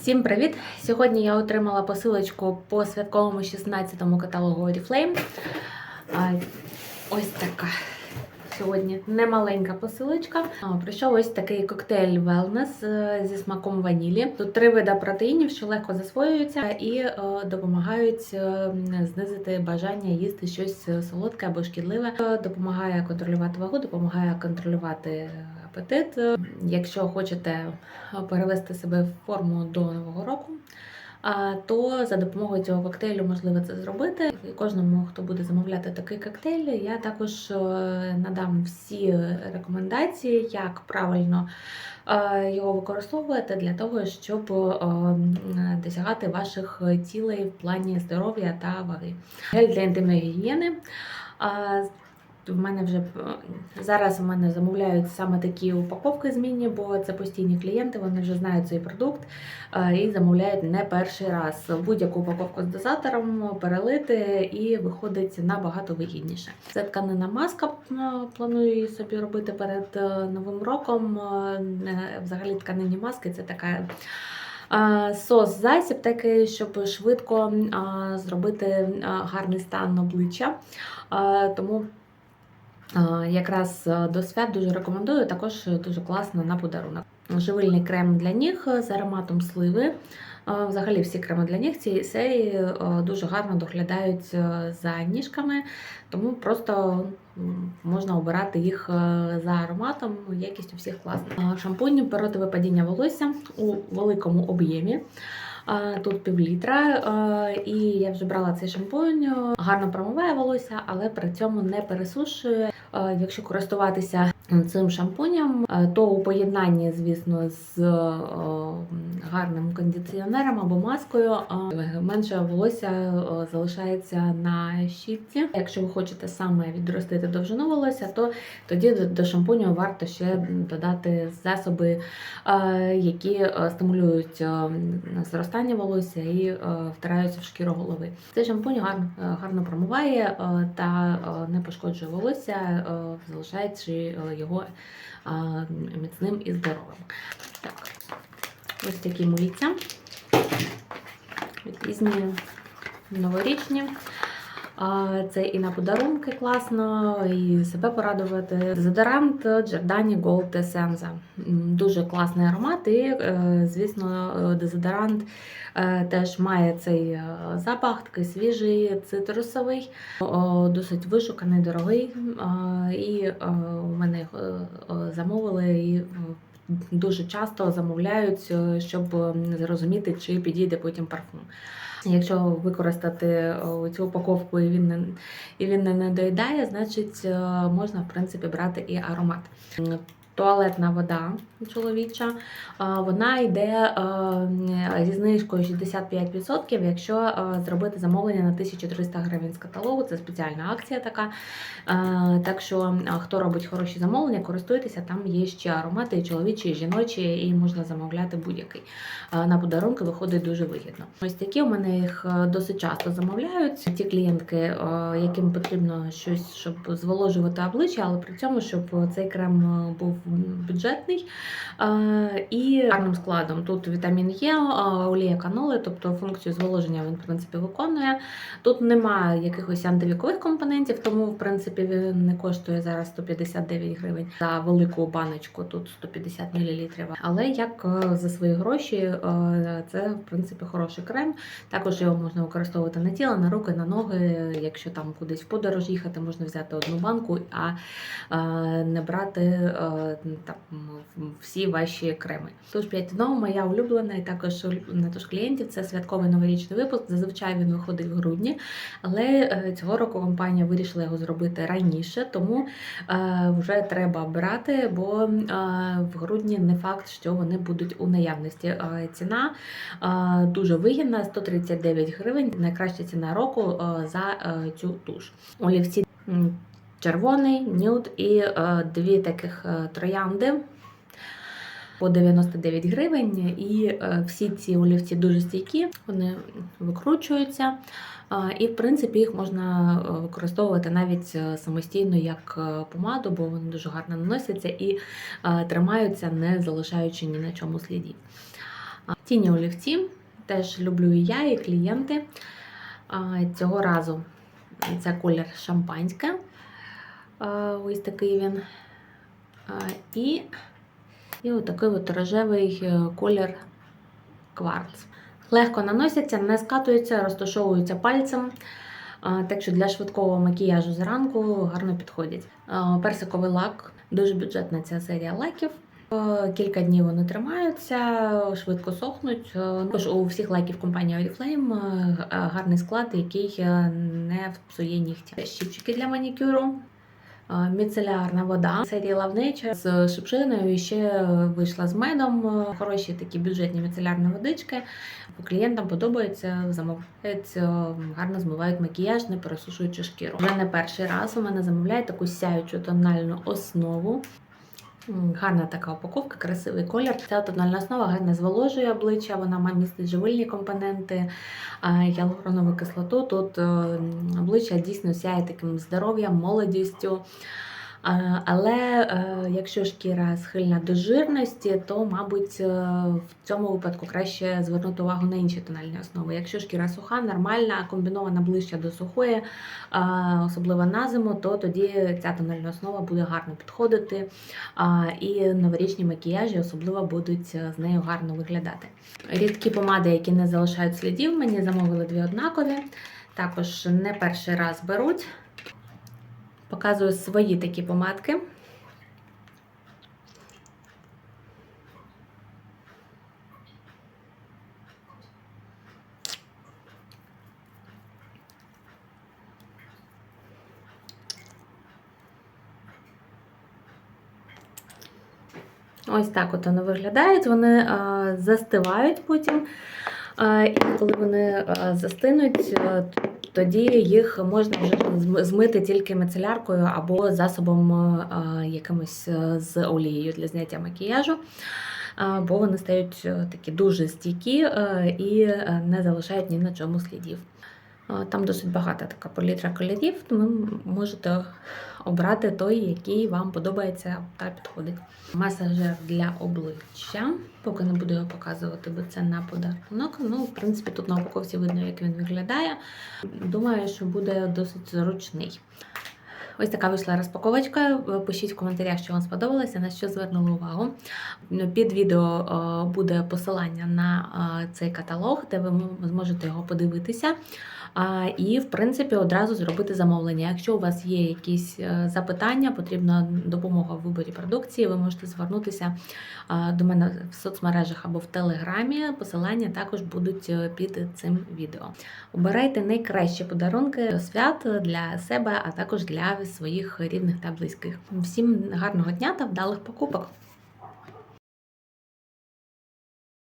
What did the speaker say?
Всім привіт! Сьогодні я отримала посилочку по святковому 16-му каталогу Oriflame. Ось така. Сьогодні немаленька посилочка. А, Прийшов ось такий коктейль Wellness е, зі смаком ванілі. Тут три вида протеїнів, що легко засвоюються і е, допомагають е, знизити бажання їсти щось солодке або шкідливе. Допомагає контролювати вагу, допомагає контролювати апетит. Якщо хочете перевести себе в форму до нового року. То за допомогою цього коктейлю можливо це зробити. І Кожному, хто буде замовляти такий коктейль, я також е, надам всі рекомендації, як правильно е, його використовувати для того, щоб е, досягати ваших цілей в плані здоров'я та ваги. Гель для інтимної гігієни. А, в мене вже е, зараз у мене замовляють саме такі упаковки змінні, бо це постійні клієнти, вони вже знають цей продукт е, і замовляють не перший раз. Будь-яку упаковку з дозатором перелити і виходить набагато вигідніше. Це тканина маска. е, Планую собі робити перед новим роком. Взагалі тканині маски це така. Сос засіб такий, щоб швидко зробити гарний стан обличчя. Тому Якраз е, до свят дуже рекомендую, також дуже класно на подарунок. Живильний крем для ніг з ароматом сливи. Е, Взагалі всі креми для ніг цієї серії е, дуже гарно доглядають е, за ніжками, тому просто можна обирати їх е, за ароматом, якість у всіх класна. Е, Шампунь проти випадіння волосся у великому об'ємі. Е, Тут пів літра, е, і я вже брала цей шампунь. е, Гарно промиває волосся, але при цьому не пересушує. Якщо користуватися цим шампунем, е, то у поєднанні, звісно, з е, гарним кондиціонером або маскою е, менше волосся залишається на щітці. Якщо ви хочете саме відростити довжину волосся, то тоді до- шампуню варто ще додати засоби, які стимулюють зростання волосся і втираються в шкіру голови. Цей шампунь гарно, промиває та не пошкоджує волосся, залишаючи його а, міцним і здоровим. Так, ось такі мильця. Різні новорічні. Це і на подарунки класно, і себе порадувати. Дезодорант Giordani Gold Essenza. Дуже класний аромат, і, е, звісно, дезодорант е, теж має цей е, запах, такий свіжий, цитрусовий, досить вишуканий, дорогий. І у мене їх, замовили і дуже часто замовляють, щоб зрозуміти, чи підійде потім парфум. Якщо використати цю упаковку і він не, і він не доїдає, значить е, можна в принципі брати і аромат. Туалетна вода чоловіча, вона йде е, зі знижкою 65%, якщо е, зробити замовлення на 1300 гривень з каталогу. Це спеціальна акція така. Е, Так що, хто робить хороші замовлення, користуйтеся, там є ще аромати і чоловічі, і жіночі, і можна замовляти будь-який. На подарунки виходить дуже вигідно. Ось такі у мене їх досить часто замовляють. Ті клієнтки, яким потрібно щось, щоб зволожувати обличчя, але при цьому, щоб цей крем був бюджетний і гарним складом. Тут вітамін Е, е, олія каноли, тобто функцію зволоження він в принципі виконує. Тут немає якихось антивікових компонентів, тому в принципі він не коштує зараз 159 гривень за велику баночку. Тут 150 мл. Але як е, за свої гроші, е, це в принципі хороший крем. Також його можна використовувати на тіло, на руки, на ноги. Якщо там кудись в подорож їхати, можна взяти одну банку, а не брати там всі ваші креми. Тож 5 знову моя улюблена і також улюблена тож клієнтів. Це святковий новорічний випуск. Зазвичай він виходить в грудні, але е, цього року компанія вирішила його зробити раніше, тому е, вже треба брати, бо е, в грудні не факт, що вони будуть у наявності. Ціна дуже вигідна 139 гривень. Найкраща ціна року за цю туш. Олівці червоний, нюд і е, дві таких е, троянди. По 99 гривень, і е, всі ці олівці дуже стійкі, вони викручуються, І, в принципі, їх можна використовувати навіть самостійно як помаду, бо вони дуже гарно наносяться і тримаються, не залишаючи ні на чому слідів. Тіні олівці. Теж люблю і я, і клієнти. Цього разу це колір шампанське. Ось такий він. І, і отакий от рожевий е, колір кварц. Легко наносяться, не скатуються, розташовуються пальцем. Так що для швидкого макіяжу зранку гарно підходять. Персиковий лак, дуже бюджетна ця серія лаків. Е, Кілька днів вони тримаються, швидко сохнуть. Е, Також у всіх лаків компанії Oriflame гарний склад, який не псує нігті. Щіпчики для манікюру. Е, Міцелярна вода серії Лавнича з шипшиною і ще вийшла з медом. Е, Хороші такі бюджетні міцелярні водички. Клієнтам подобається, замовляють, е, гарно змивають макіяж, не пересушуючи шкіру. Вже не перший раз у мене замовляють таку сяючу тональну основу. Гарна така упаковка, красивий колір. Ця тональна основа гарно зволожує обличчя, вона має містить живильні компоненти, гіалуронову кислоту. Тут е, обличчя дійсно сяє таким здоров'ям, молодістю. Але е, якщо шкіра схильна до жирності, то, мабуть, е, в цьому випадку краще звернути увагу на інші тональні основи. Якщо шкіра суха, нормальна, комбінована ближче до сухої, особливо на зиму, то тоді ця тональна основа буде гарно підходити. І новорічні макіяжі особливо будуть е, з нею гарно виглядати. Рідкі помади, які не залишають слідів, мені замовили дві однакові. Також не перший раз беруть. Показую свої такі помадки. Ось так от вони виглядають. Вони е, застивають потім. Е, і коли вони е, застинуть, тоді їх можна вже змити тільки мицеляркою або засобом е, якимось е, з олією для зняття макіяжу. Е, Бо вони стають е, такі дуже стійкі е, і е, не залишають ні на чому слідів. Там досить багата така палітра кольорів, тому можете обрати той, який вам подобається та підходить. Масажер для обличчя. Поки не буду його показувати, бо це на подарунок. Ну, в принципі, тут на упаковці видно, як він виглядає. Думаю, що буде досить зручний. Ось така вийшла розпаковочка. Пишіть в коментарях, що вам сподобалося, на що звернули увагу. Під відео е, буде посилання на е, цей каталог, де ви зможете його подивитися. І, в принципі, одразу зробити замовлення. Якщо у вас є якісь е, запитання, потрібна допомога в виборі продукції, ви можете звернутися до мене в соцмережах або в Телеграмі. Посилання також будуть е, під цим відео. Обирайте найкращі подарунки свят для себе, а також для своїх рідних та близьких. Всім гарного дня та вдалих покупок!